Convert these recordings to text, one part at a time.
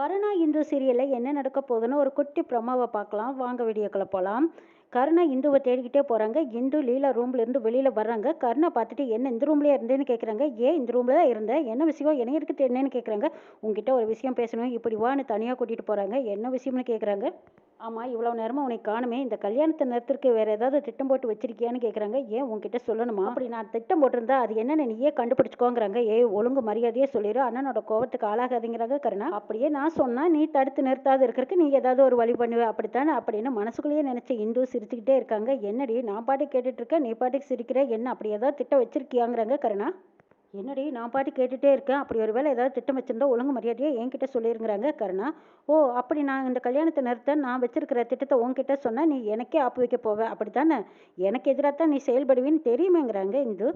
கருணா இன்று சீரியலில் என்ன நடக்க போகுதுன்னு ஒரு குட்டி ப்ரொமோவை பார்க்கலாம். வாங்க வீடியோக்களை போகலாம் கருணா இந்துவை தேடிக்கிட்டே போகிறாங்க இந்து லீலா ரூம்ல இருந்து வெளியில் வர்றாங்க. கருணா பார்த்துட்டு என்ன இந்த ரூம்லேயே இருந்தேன்னு கேட்குறாங்க ஏன் இந்த ரூமில் தான் இருந்தேன் என்ன விஷயம்? என்ன இருக்குது என்னன்னு கேட்குறாங்க உங்ககிட்ட ஒரு விஷயம் பேசணும். இப்படி வான்னு தனியாக கூட்டிகிட்டு போகிறாங்க என்ன விஷயம்னு கேட்குறாங்க ஆமாம் இவ்வளோ நேரமாக உனக்கு காணுமே. இந்த கல்யாணத்தை நேரத்திற்கு வேறு ஏதாவது திட்டம் போட்டு வச்சிருக்கியான்னு கேட்குறாங்க ஏன் உங்ககிட்ட சொல்லணுமா? அப்படி நான் திட்டம் போட்டிருந்தா அது என்னென்னு நீயே கண்டுபிடிச்சிக்கோங்கிறாங்க. ஏ ஒழுங்கு மரியாதையே சொல்லிடு அண்ணனோட கோவத்துக்கு ஆளாகாதுங்கிறாங்க கருணா. அப்படியே நான் சொன்னால் நீ தடுத்து நிறுத்தாது இருக்கிறதுக்கு நீ ஏதாவது ஒரு வழி பண்ணுவ. அப்படித்தானே அப்படின்னு மனசுக்குள்ளேயே நினச்ச இந்து சிரிச்சுக்கிட்டே இருக்காங்க. என்னடி நான் பாட்டு கேட்டுட்ருக்கேன் நீ பாட்டுக்கு சிரிக்கிற என்ன அப்படி ஏதாவது திட்டம் வச்சிருக்கியாங்கிறாங்க கருணா? என்னடி நான் பாட்டு கேட்டுட்டே இருக்கேன். அப்படி ஒரு வேலை ஏதாவது திட்டம் வச்சிருந்தா ஒழுங்கு மரியாதையை என்கிட்ட சொல்லிருங்கிறாங்க கருணா? ஓ அப்படி நான் இந்த கல்யாணத்தை நிறுத்த நான் வச்சிருக்கிற திட்டத்தை உன்கிட்ட சொன்னால் நீ எனக்கே ஆப்பு வைக்க போவ. அப்படித்தானே? எனக்கு எதிராக தான் நீ செயல்படுவின்னு தெரியுமேங்கிறாங்க இந்து.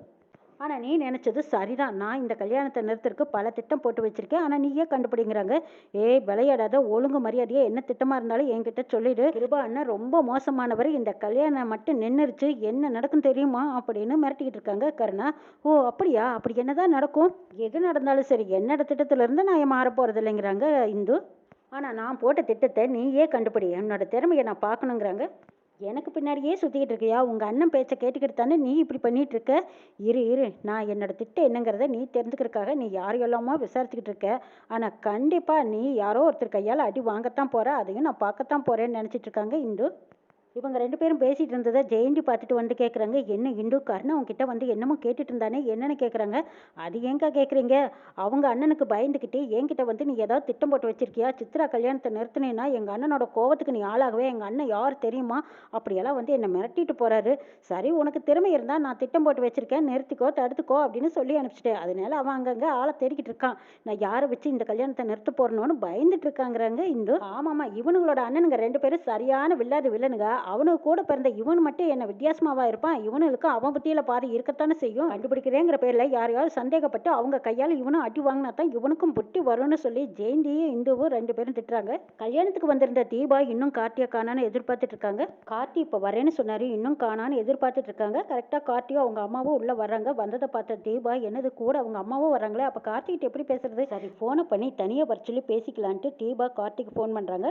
ஆனால் நீ நினச்சது சரிதான். நான் இந்த கல்யாணத்தை நிறுத்துறதுக்கு பல திட்டம் போட்டு வச்சிருக்கேன். ஆனால் நீயே கண்டுபிடிங்கிறாங்க ஏய் விளையாடாத ஒழுங்கு மரியாதையே என்ன திட்டமாக இருந்தாலும் என்கிட்ட சொல்லிடு. கிருபா அண்ணன் ரொம்ப மோசமானவர். இந்த கல்யாணம் மட்டும் நின்றுருச்சு என்ன நடக்கும் தெரியுமா? அப்படின்னு மிரட்டிக்கிட்டு இருக்காங்க கருணா. ஓ அப்படியா? அப்படி என்னதான் நடக்கும்? எது நடந்தாலும் சரி என்னோட திட்டத்திலிருந்து நான் மாற போகிறது இல்லைங்கிறாங்க இந்து. ஆனால் நான் போட்ட திட்டத்தை நீயே கண்டுபிடி. என்னோட திறமையை நான் பார்க்கணுங்கிறாங்க எனக்கு பின்னாடியே சுற்றிக்கிட்டு இருக்கியா? உங்கள் அண்ணன் பேச்சை கேட்டுக்கிட்டு தானே நீ இப்படி பண்ணிட்டு இருக்க இரு இரு. நான் என்னோட திட்டம் என்னங்கிறத நீ தெரிஞ்சுக்கிறதுக்காக நீ யார் எல்லாமோ விசாரிச்சுக்கிட்டு இருக்க. ஆனால் கண்டிப்பாக நீ யாரோ ஒருத்தர் கையால் அடி வாங்கத்தான் போகிற அதையும் நான் பார்க்கத்தான் போகிறேன்னு நினச்சிட்டு இருக்காங்க இந்து. இவங்க ரெண்டு பேரும் பேசிட்டு இருந்ததை ஜெயந்தி பார்த்துட்டு வந்து கேட்குறாங்க என்ன இந்து அவங்க உங்ககிட்ட வந்து என்னமோ கேட்டுட்டு இருந்தானே என்னன்னு கேட்குறாங்க அது ஏங்கா கேட்குறீங்க அவங்க அண்ணனுக்கு பயந்துக்கிட்டு என்கிட்ட வந்து நீ ஏதாவது திட்டம் போட்டு வச்சிருக்கியா? சித்ரா கல்யாணத்தை நிறுத்தினேன்னா எங்கள் அண்ணனோட கோவத்துக்கு நீ ஆளாகவே எங்கள் அண்ணன் யார் தெரியுமா? அப்படியெல்லாம் வந்து என்னை மிரட்டிட்டு போறாரு. சரி உனக்கு திறமை இருந்தால் நான் திட்டம் போட்டு வச்சிருக்கேன் நிறுத்திக்கோ தடுத்துக்கோ அப்படின்னு சொல்லி அனுப்பிச்சிட்டேன். அதனால அவன் அங்கங்கே ஆளை தேடிக்கிட்டு இருக்கான். நான் யாரை வச்சு இந்த கல்யாணத்தை நிறுத்த போறணும்னு பயந்துட்டு இருக்காங்கிறாங்க இந்து. ஆமாம்மா இவனுங்களோட அண்ணனுங்க ரெண்டு பேரும் சரியான வில்லாது வில்லனுங்க. அவனுக்கு கூட பிறந்த இவன் மட்டும் என்ன வித்தியாசமாவா இருப்பான்? இவனுக்கு அவன் புத்தியில பாதி இருக்கத்தானே செய்யும்? கண்டுபிடிக்கிறேங்கிற பேர்ல யாரையாவது சந்தேகப்பட்டு அவங்க கையால இவனும் அடி வாங்கினா தான் இவனுக்கும் புட்டி வரும்னு சொல்லி ஜெயந்தியும் இந்துவும் ரெண்டு பேரும் திட்டுறாங்க. கல்யாணத்துக்கு வந்திருந்த தீபா இன்னும் கார்த்தியை காணான்னு எதிர்பார்த்துட்டு இருக்காங்க. கார்த்தி இப்போ வரேன்னு சொன்னாரு இன்னும் காணான்னு எதிர்பார்த்துட்டு இருக்காங்க. கரெக்டா கார்த்தியும் அவங்க அம்மாவும் உள்ள வர்றாங்க. வந்ததை பார்த்த தீபா என்னது கூட அவங்க அம்மாவும் வர்றாங்களே அப்ப கார்த்திகிட்ட எப்படி பேசுறது? சரி போனை பண்ணி தனியா வர சொல்லி பேசிக்கலான்ட்டு தீபா கார்த்திக்கு ஃபோன் பண்றாங்க.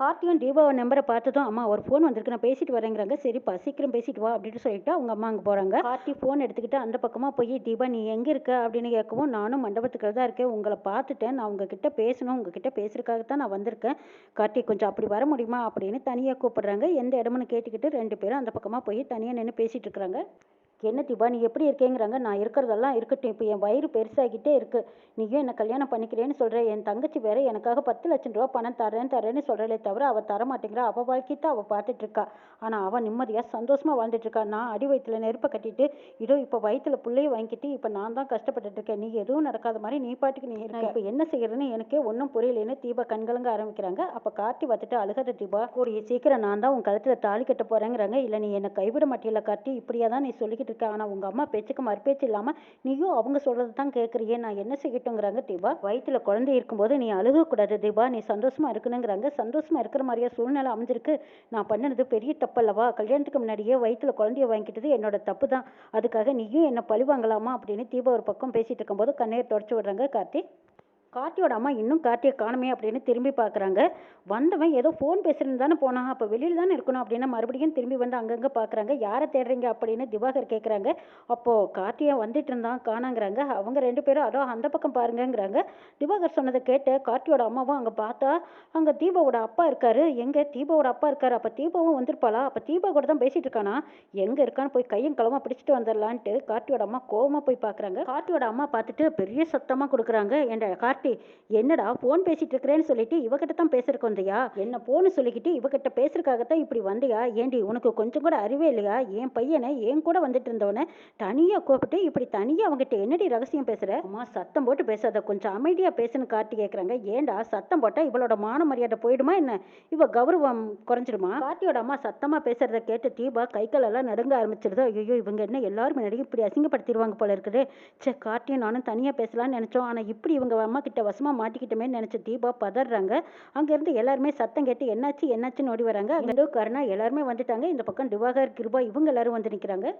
கார்த்தியும் தீபாவை நம்பரை பார்த்ததும் அம்மா ஒரு ஃபோன் வந்திருக்கு நான் பேசிட்டு வரேங்கிறாங்க. சரிப்பா சீக்கிரம் பேசிட்டு வா அப்படின்னு சொல்லிட்டு அவங்க அம்மா அங்கே போகிறாங்க கார்த்தி ஃபோன் எடுத்துக்கிட்டு அந்த பக்கமாக போய் தீபா நீ எங்கே இருக்க? அப்படின்னு கேட்கவும் நானும் மண்டபத்துக்கு தான் இருக்கேன். உங்களை பார்த்துட்டேன். நான் உங்ககிட்ட பேசணும். உங்ககிட்ட பேசுறதுக்காக தான் நான் வந்திருக்கேன். கார்த்தி கொஞ்சம் அப்படி வர முடியுமா? அப்படின்னு தனியாக கூப்பிடுறாங்க. எந்த இடம்னு கேட்டுக்கிட்டு ரெண்டு பேரும் அந்த பக்கமாக போய் தனியாக நின்று பேசிகிட்டு இருக்கிறாங்க. என்ன தீபா நீ எப்படி இருக்கேங்கிறாங்க. நான் இருக்கிறதெல்லாம் இருக்கட்டும். இப்போ என் வயிறு பெருசாகிட்டே இருக்கு. நீயும் என்ன கல்யாணம் பண்ணிக்கிறேன்னு சொல்ற. என் தங்கச்சி வேற எனக்காக பத்து லட்சம் ரூபா பணம் தரேன் தரேன்னு சொல்றலே தவிர அவ தர மாட்டேங்கிறா அவ தான் அவ பார்த்துட்டு இருக்கா ஆனா அவ நிம்மதியா சந்தோஷமா வாழ்ந்துட்டு இருக்கா நான் அடி வயிற்றுல நெருப்பை கட்டிட்டு இதோ இப்போ வயிற்றுல புள்ளைய வாங்கிட்டு இப்போ நான் தான் கஷ்டப்பட்டுட்டு இருக்கேன் நீ எதுவும் நடக்காத மாதிரி நீ பாட்டுக்கு நீ இருக்க. இப்போ என்ன செய்யறதுன்னு எனக்கே ஒன்றும் புரியலன்னு தீபா கண்கலங்க ஆரம்பிக்கிறாங்க. அப்போ கார்த்தி பார்த்துட்டு அழுகாத தீபா கூடிய சீக்கிரம் நான் தான் உன் கழுத்துல தாலி கட்ட போறேங்கிறாங்க. இல்லை நீ என்னை கைவிட மாட்டியல கார்த்தி. இப்படியா தான் நீ சொல்லிக்கிட்டு இருக்க ஆனா உங்க அம்மா பேச்சுக்கு மறுபேச்சு இல்லாம நீயும் அவங்க சொல்றது தான் கேட்குறியே நான் என்ன செய்யட்டுங்கிறாங்க தீபா வயிற்றுல குழந்தை இருக்கும்போது நீ அழுகக்கூடாது தீபா நீ சந்தோஷமா இருக்கணுங்கிறாங்க. சந்தோஷமா இருக்கிற மாதிரியா சூழ்நிலை அமைஞ்சிருக்கு. நான் பண்ணது பெரிய தப்பல்லவா? கல்யாணத்துக்கு முன்னாடியே வயிற்றுல குழந்தைய வாங்கிக்கிட்டது என்னோட தப்பு தான் அதுக்காக நீயும் என்ன பழி வாங்கலாமா அப்படின்னு தீபா ஒரு பக்கம் பேசிட்டு இருக்கும்போது கண்ணீர் தொடச்சு விடுறாங்க கார்த்தி. கார்த்தியோட அம்மா இன்னும் கார்த்தியை காணுமே அப்படின்னு திரும்பி பார்க்குறாங்க. வந்தவன் ஏதோ ஃபோன் பேசுறேன்னு தானே போனான். அப்போ வெளியில் தானே இருக்கணும் அப்படின்னு மறுபடியும் திரும்பி வந்து அங்கங்கே பார்க்குறாங்க. யாரை தேடுறீங்க? அப்படின்னு திவாகர் கேட்குறாங்க அப்போது கார்த்தியை வந்துட்டு இருந்தான் காணாங்கிறாங்க. அவங்க ரெண்டு பேரும் அதோ அந்த பக்கம் பாருங்கங்கிறாங்க. திவாகர் சொன்னதை கேட்டு கார்த்தியோட அம்மாவும் அங்கே பார்த்தா அங்கே தீபாவோட அப்பா இருக்காரு. எங்கே? தீபாவோட அப்பா இருக்காரு. அப்போ தீபாவும் வந்திருப்பாளா? அப்போ தீபா கூட தான் பேசிகிட்டு இருக்கானா? எங்கே இருக்கான்னு போய் கையும் களமா பிடிச்சிட்டு வந்துடலான்ட்டு கார்த்தியோட அம்மா கோவமாக போய் பார்க்குறாங்க. கார்த்தியோட அம்மா பார்த்துட்டு பெரிய சத்தமாக கொடுக்குறாங்க. ஏண்டா கார்த்தி என்னடா ஃபோன் பேசிட்டு இருக்கிறேன்னு சொல்லிட்டு இவகிட்ட தான் பேசுறதுக்கு வந்தியா என்ன போன்னு சொல்லிக்கிட்டு இவகிட்ட பேசுறதுக்காகத்தான் இப்படி வந்தியா? ஏண்டி உனக்கு கொஞ்சம் கூட அறிவே இல்லையா? என் பையனை என் கூட வந்துட்டு இருந்தவனை தனியா கூப்பிட்டு இப்படி தனியா அவங்ககிட்ட என்னடி ரகசியம் பேசுற? அம்மா சத்தம் போட்டு பேசாத கொஞ்சம் அமைதியா பேசுன்னு கார்த்தி கேக்குறாங்க. ஏண்டா சத்தம் போட்டா இவளோட மான மரியாதை போயிடுமா என்ன? இவ கௌரவம் குறைஞ்சிடுமா? கார்த்தியோட அம்மா சத்தமா பேசுறத கேட்டு தீபா கை எல்லாம் நடுங்க ஆரம்பிச்சிருதோ. ஐயோ இவங்க என்ன எல்லாரும் முன்னாடியும் இப்படி அசிங்கப்படுத்திடுவாங்க போல இருக்குது. சே கார்த்தியும் நானும் தனியா பேசலாம்னு நினைச்சோம். ஆனா இப்படி இவங்க அம்மா கிட்ட வசமா மாட்டிக்கிட்டோமே நினைச்ச தீபா பதறாங்க. அங்க இருந்து எல்லாருமே சத்தம் கேட்டு என்னாச்சு என்னாச்சுன்னு ஓடி வராங்க. அங்கே கருணா எல்லாருமே வந்துட்டாங்க. இந்த பக்கம் திவாகர் கிருபா இவங்க எல்லாரும் வந்து நிற்கிறாங்க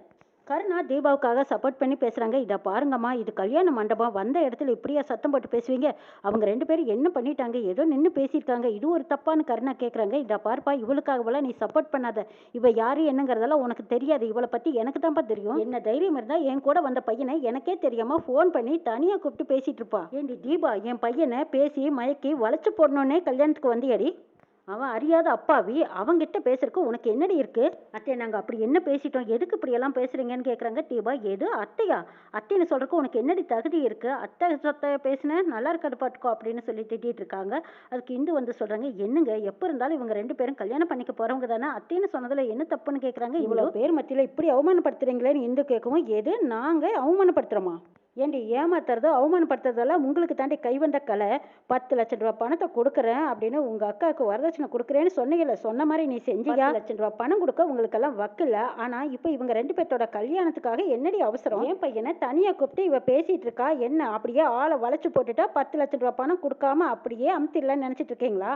கருணா தீபாவுக்காக சப்போர்ட் பண்ணி பேசுகிறாங்க இதை பாருங்கம்மா இது கல்யாண மண்டபம் வந்த இடத்துல இப்படியா சத்தம் போட்டு பேசுவீங்க? அவங்க ரெண்டு பேரும் என்ன பண்ணிட்டாங்க? ஏதோ நின்று பேசியிருக்காங்க. இது ஒரு தப்பான்னு கருணா கேட்குறாங்க இதை பார்ப்பா இவளுக்காகவெல்லாம் நீ சப்போர்ட் பண்ணாத. இவ யாரு என்னங்கிறதெல்லாம் உனக்கு தெரியாது. இவளை பற்றி எனக்கு தான்ப்பா தெரியும். என்ன தைரியம் இருந்தால் என் கூட வந்த பையனை எனக்கே தெரியாமல் ஃபோன் பண்ணி தனியாக கூப்பிட்டு பேசிகிட்டு இருப்பா. ஏண்டி தீபா என் பையனை பேசி மயக்கி வளைச்சு போடணுன்னே கல்யாணத்துக்கு வந்தியாடி? அவன் அறியாத அப்பாவி அவங்கிட்ட பேசுறதுக்கு உனக்கு என்னடி இருக்கு? அத்தை நாங்கள் அப்படி என்ன பேசிட்டோம்? எதுக்கு இப்படியெல்லாம் பேசுறீங்கன்னு கேட்குறாங்க தீபா எது? அத்தையா? அத்தைன்னு சொல்றதுக்கு உனக்கு என்னடி தகுதி இருக்கு? அத்தை சொத்தை பேசினேன் நல்லா இருக்காது பாட்டுக்கோ அப்படின்னு சொல்லி திட்டிட்டு இருக்காங்க. அதுக்கு இந்து வந்து சொல்றாங்க என்னங்க? எப்போ இருந்தாலும் இவங்க ரெண்டு பேரும் கல்யாணம் பண்ணிக்க போறவங்க தானே? அத்தைன்னு சொன்னதுல என்ன தப்புன்னு கேட்குறாங்க இவ்வளோ பேர் மத்தியில் இப்படி அவமானப்படுத்துறீங்களேன்னு இந்து கேட்கவும் எது? நாங்கள் அவமானப்படுத்துறோமா? ஏண்டி ஏமாத்துறது அவமானப்படுத்துறதெல்லாம் உங்களுக்கு தாண்டி கைவந்த கலை. பத்து லட்சம் ரூபா பணத்தை கொடுக்குறேன் அப்படின்னு உங்க அக்காவுக்கு வரதட்சணை கொடுக்குறேன்னு சொன்னீங்கல்ல சொன்ன மாதிரி நீ செஞ்சியா? லட்சம் ரூபா பணம் கொடுக்க உங்களுக்கெல்லாம் வக்கில்ல. ஆனா இப்போ இவங்க ரெண்டு பேர்த்தோட கல்யாணத்துக்காக என்னடி அவசரம்? என் பையனை தனியா கூப்பிட்டு இவ பேசிட்டு இருக்கா? என்ன அப்படியே ஆளை வளைச்சு போட்டுட்டா பத்து லட்சம் ரூபா பணம் கொடுக்காம அப்படியே அமுத்திடலாம்னு நினைச்சிட்டு இருக்கீங்களா?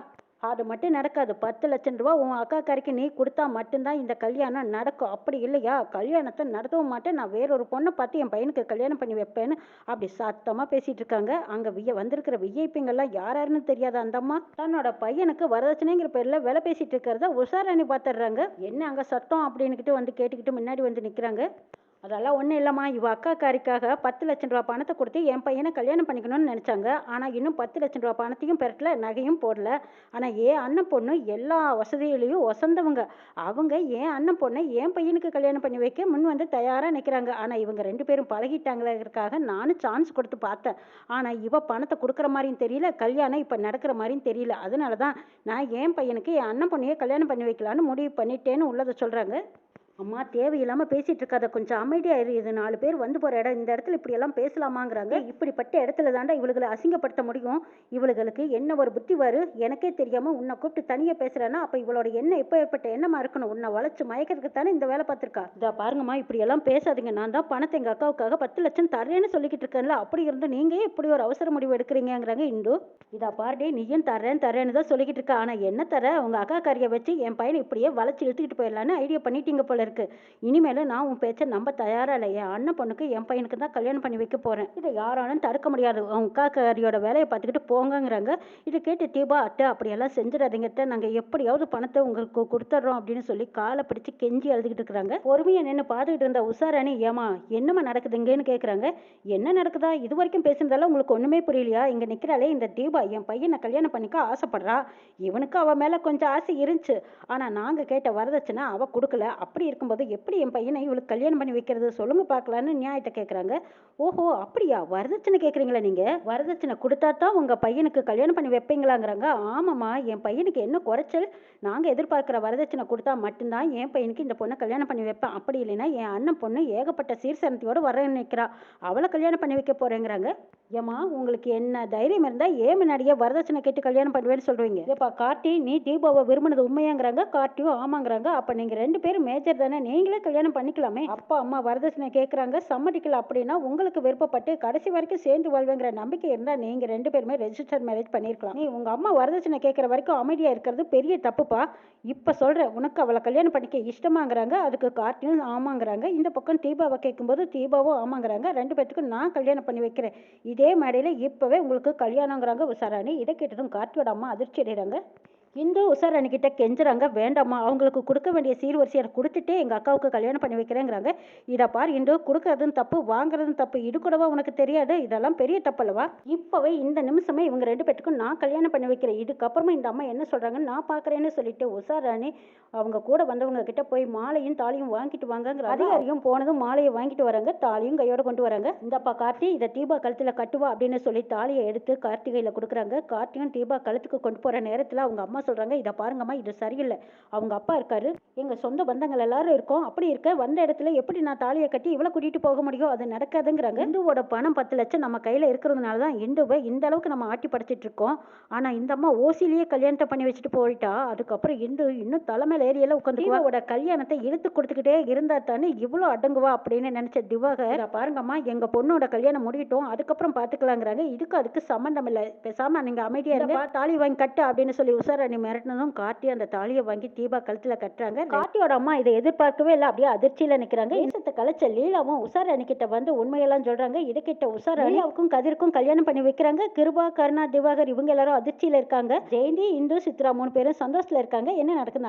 அது மட்டும் நடக்காது. பத்து லட்சம் ரூபா உன் அக்காக்காரிக்கு நீ கொடுத்தா மட்டும்தான் இந்த கல்யாணம் நடக்கும். அப்படி இல்லையா? கல்யாணத்தை நடத்தவும் மாட்டேன். நான் வேறொரு பொண்ணை பார்த்து என் பையனுக்கு கல்யாணம் பண்ணி வைப்பேன்னு அப்படி சத்தமாக பேசிட்டு இருக்காங்க. அங்கே விய வந்திருக்கிற விஐப்பிங்கெல்லாம் யாராருன்னு தெரியாத அந்த அம்மா. தன்னோட பையனுக்கு வரதட்சணைங்கிற பேரில் வேலை பேசிட்டு இருக்கிறத உஷாரணி பார்த்துடுறாங்க. என்ன அங்கே சத்தம் அப்படின்னுக்கிட்டு வந்து கேட்டுக்கிட்டு முன்னாடி வந்து நிற்கிறாங்க அதெல்லாம் ஒன்றும் இல்லைம்மா. இவ அக்காக்காரிக்காக பத்து லட்சம் ரூபா பணத்தை கொடுத்து என் பையனை கல்யாணம் பண்ணிக்கணும்னு நினச்சாங்க. ஆனால் இன்னும் பத்து லட்சம் ரூபா பணத்தையும் பெறல நகையும் போடல. ஆனால் ஏன் அண்ணன் பொண்ணு எல்லா வசதிகளையும் ஒசந்தவங்க அவங்க என் அண்ணன் பொண்ணை என் பையனுக்கு கல்யாணம் பண்ணி வைக்க முன் வந்து தயாராக நிற்கிறாங்க ஆனால் இவங்க ரெண்டு பேரும் பழகிட்டாங்களேங்கிறதுக்காக நானும் சான்ஸ் கொடுத்து பார்த்தேன். ஆனால் இவ பணத்தை கொடுக்குற மாதிரியும் தெரியல கல்யாணம் இப்போ நடக்கிற மாதிரியும் தெரியல. அதனால தான் நான் என் பையனுக்கு என் அண்ணன் பொண்ணையே கல்யாணம் பண்ணி வைக்கலான்னு முடிவு பண்ணிட்டேன்னு உள்ளதை சொல்கிறாங்க அம்மா தேவையில்லாம பேசிட்டு இருக்காத கொஞ்சம் அமைதியா இரு. இது நாலு பேர் வந்து போற இடம் இந்த இடத்துல இப்படி எல்லாம் பேசலாமாங்கிறாங்க. இப்படிப்பட்ட இடத்துல தாண்டா இவளுகளை அசிங்கப்படுத்த முடியும். இவளுகளுக்கு என்ன ஒரு புத்தி வரு? எனக்கே தெரியாம உன்னை கூப்பிட்டு தனியா பேசுறேன்னா அப்ப இவளோட எண்ணம் எப்ப ஏற்பட்ட எண்ணமா இருக்கணும்? உன்னை வளைச்சு மயக்கிறதுக்கு தானே இந்த வேலை பார்த்திருக்கா? இதா பாருங்கம்மா இப்படி எல்லாம் பேசாதீங்க. நான் தான் பணத்தை எங்க அக்காவுக்காக பத்து லட்சம் தரேன்னு சொல்லிக்கிட்டு இருக்கேன்ல அப்படி இருந்து நீங்க ஏன் இப்படி ஒரு அவசர முடிவு எடுக்கிறீங்கங்கிறாங்க இந்து இதா பாருடி நீயும் தரேன் தரேன்னு தான் சொல்லிக்கிட்டு இருக்க. ஆனா என்ன தர உங்க அக்கா காரியை வச்சு என் பையனை இப்படியே வளைச்சு இழுத்துக்கிட்டு போயிடலான்னு ஐடியா பண்ணிட்டீங்க போல இருக்கு. இனிமேல் நான் உன் பேச்சை நம்ப தயாரா இல்லை. என் அண்ணன் பொண்ணுக்கு என் பையனுக்கு தான் கல்யாணம் பண்ணி வைக்க போறேன். இதை யாராலும் தடுக்க முடியாது. உன் அக்கா காரியோட வேலையை பார்த்துக்கிட்டு போங்கங்கிறாங்க. இதை கேட்டு தீபா அத்தை அப்படியெல்லாம் செஞ்சிடாதீங்க நாங்கள் எப்படியாவது பணத்தை உங்களுக்கு கொடுத்துட்றோம் அப்படின்னு சொல்லி காலை பிடிச்சு கெஞ்சி எழுதிக்கிட்டு இருக்கிறாங்க. பொறுமையை நின்று பார்த்துக்கிட்டு இருந்த உஷாராணி ஏமா என்னம்மா நடக்குதுங்கன்னு கேட்குறாங்க என்ன நடக்குதா? இது வரைக்கும் பேசுனதெல்லாம் உங்களுக்கு ஒன்றுமே புரியலையா? இங்கே நிற்கிறாளே இந்த தீபா என் பையனை கல்யாணம் பண்ணிக்க ஆசைப்படுறா. இவனுக்கு அவன் மேலே கொஞ்சம் ஆசை இருந்துச்சு. ஆனால் நாங்கள் கேட்ட வரதட்சணை அவ கொடுக்கல. அப்படி இருக்கும்போது எப்படி என் பையனை இவளுக்கு கல்யாணம் பண்ணி வைக்கிறது? சொல்லுங்க பார்க்கலான்னு நியாயத்தை கேட்குறாங்க. ஓஹோ அப்படியா? வரதட்சணை கேட்குறீங்களா நீங்கள் வரதட்சணை கொடுத்தா தான் உங்கள் பையனுக்கு கல்யாணம் பண்ணி வைப்பீங்களாங்கிறாங்க. ஆமாம்மா என் பையனுக்கு என்ன குறைச்சல்? நாங்கள் எதிர்பார்க்குற வரதட்சணை கொடுத்தா மட்டும்தான் என் பையனுக்கு இந்த பொண்ணை கல்யாணம் பண்ணி வைப்பேன். அப்படி இல்லைன்னா என் அண்ணன் பொண்ணு ஏகப்பட்ட சீர்சனத்தையோடு வர நிற்கிறா அவளை கல்யாணம் பண்ணி வைக்க போகிறேங்கிறாங்க ஏம்மா உங்களுக்கு என்ன தைரியம் இருந்தால் ஏன் முன்னாடியே வரதட்சணை கேட்டு கல்யாணம் பண்ணுவேன்னு சொல்கிறீங்க ஏப்பா கார்த்தி நீ தீபாவை விரும்பினது உண்மையாங்கிறாங்க கார்த்தியும் ஆமாங்கிறாங்க. அப்போ நீங்கள் ரெண்டு பேரும் மேஜர் தானே? நீங்களே கல்யாணம் பண்ணிக்கலாமே. அப்பா அம்மா வரதட்சணை கேட்குறாங்க சம்மதிக்கல அப்படின்னா உங்களுக்கு விருப்பப்பட்டு கடைசி வரைக்கும் சேர்ந்து வாழ்வேங்கிற நம்பிக்கை இருந்தால் நீங்கள் ரெண்டு பேருமே ரெஜிஸ்டர் மேரேஜ் பண்ணியிருக்கலாம் நீ உங்கள் அம்மா வரதட்சணை கேட்குற வரைக்கும் அமைதியாக இருக்கிறது பெரிய தப்புப்பா. இப்போ சொல்கிறேன் உனக்கு அவளை கல்யாணம் பண்ணிக்க இஷ்டமாங்கிறாங்க. அதுக்கு கார்த்தியும் ஆமாங்கிறாங்க. இந்த பக்கம் தீபாவை கேட்கும்போது தீபாவும் ஆமாங்கிறாங்க. ரெண்டு பேர்த்துக்கும் நான் கல்யாணம் பண்ணி வைக்கிறேன். இதே மேடையில் இப்போவே உங்களுக்கு கல்யாணங்கிறாங்க உஷாராணி. இதை கேட்டதும் கார்த்தியோட அம்மா அதிர்ச்சி அடைகிறாங்க இந்து உஷாராணி கிட்ட கெஞ்சுறாங்க வேண்டாம்மா அவங்களுக்கு கொடுக்க வேண்டிய சீர்வரிசையை கொடுத்துட்டே எங்கள் அக்காவுக்கு கல்யாணம் பண்ணி வைக்கிறேங்கிறாங்க. இதை பார் இந்து கொடுக்கறதும் தப்பு வாங்குறதும் தப்பு இது கூடவா உனக்கு தெரியாது? இதெல்லாம் பெரிய தப்பல்லவா? இப்போவே இந்த நிமிஷமே இவங்க ரெண்டு பேத்துக்கும் நான் கல்யாணம் பண்ணி வைக்கிறேன் இதுக்கப்புறமா இந்த அம்மா என்ன சொல்கிறாங்கன்னு நான் பார்க்குறேன்னு சொல்லிட்டு உஷாராணி அவங்க கூட வந்தவங்க கிட்ட போய் மாலையும் தாலியும் வாங்கிட்டு வாங்கங்கிற அதிகாரியும் போனதும் மாலையை வாங்கிட்டு வராங்க தாலியும் கையோட கொண்டு வராங்க. இந்தப்பா கார்த்தி இதை தீபா கழுத்தில் கட்டுவா அப்படின்னு சொல்லி தாலியை எடுத்து கார்த்திகையில் கொடுக்குறாங்க. கார்த்தியும் தீபா கழுத்துக்கு கொண்டு போகிற நேரத்தில் அவங்க அம்மா சொல்கிறாங்க இதை பாருங்கம்மா இது சரியில்லை. அவங்க அப்பா இருக்காரு எங்கள் சொந்த பந்தங்கள் எல்லாரும் இருக்கோம். அப்படி இருக்க வந்த இடத்துல எப்படி நான் தாலியை கட்டி இவ்வளோ கூட்டிகிட்டு போக முடியும்? அது நடக்காதுங்கிறாங்க. இந்துவோட பணம் பத்து லட்சம் நம்ம கையில் இருக்கிறதுனால தான் இந்துவை இந்த அளவுக்கு நம்ம ஆட்டி படைச்சிட்டு இருக்கோம். ஆனால் இந்த அம்மா ஓசிலேயே கல்யாணத்தை பண்ணி வச்சுட்டு போயிட்டா அதுக்கப்புறம் இந்து இன்னும் தலைமையில் ஏரியால உட்காந்து தீபாவோட கல்யாணத்தை இழுத்து கொடுத்துக்கிட்டே இருந்தா தானே இவ்வளோ அடங்குவா அப்படின்னு நினைச்ச திவாகர் "இதா பாருங்கம்மா எங்க பொண்ணோட கல்யாணம் முடியட்டும் அதுக்கப்புறம் பார்த்துக்கலாங்கிறாங்க இதுக்கு அதுக்கு சம்மந்தம் இல்லை. பேசாம நீங்க அமைதியா இருங்க. தாலி வாங்கி கட்டு அப்படின்னு சொல்லி உஷாராணி மிரட்டினதும் காட்டி அந்த தாலியை வாங்கி தீபா கழுத்துல கட்டுறாங்க. கார்த்தியோட அம்மா இதை எதிர்பார்க்கவே இல்லை அப்படியே அதிர்ச்சியில நிக்கிறாங்க. ஈசத்தை கலைச்ச லீலாவும் உஷார் அணிக்கிட்ட வந்து உண்மையெல்லாம் சொல்றாங்க. இதுகிட்ட உஷார் லீலாவுக்கும் கதிருக்கும் கல்யாணம் பண்ணி வைக்கிறாங்க. கிருபா கருணா திவாகர் இவங்க எல்லாரும் அதிர்ச்சியில இருக்காங்க. ஜெயந்தி இந்து சித்ரா மூணு பேரும் சந்தோஷத்துல இருக்காங்க. என்ன நடக்குது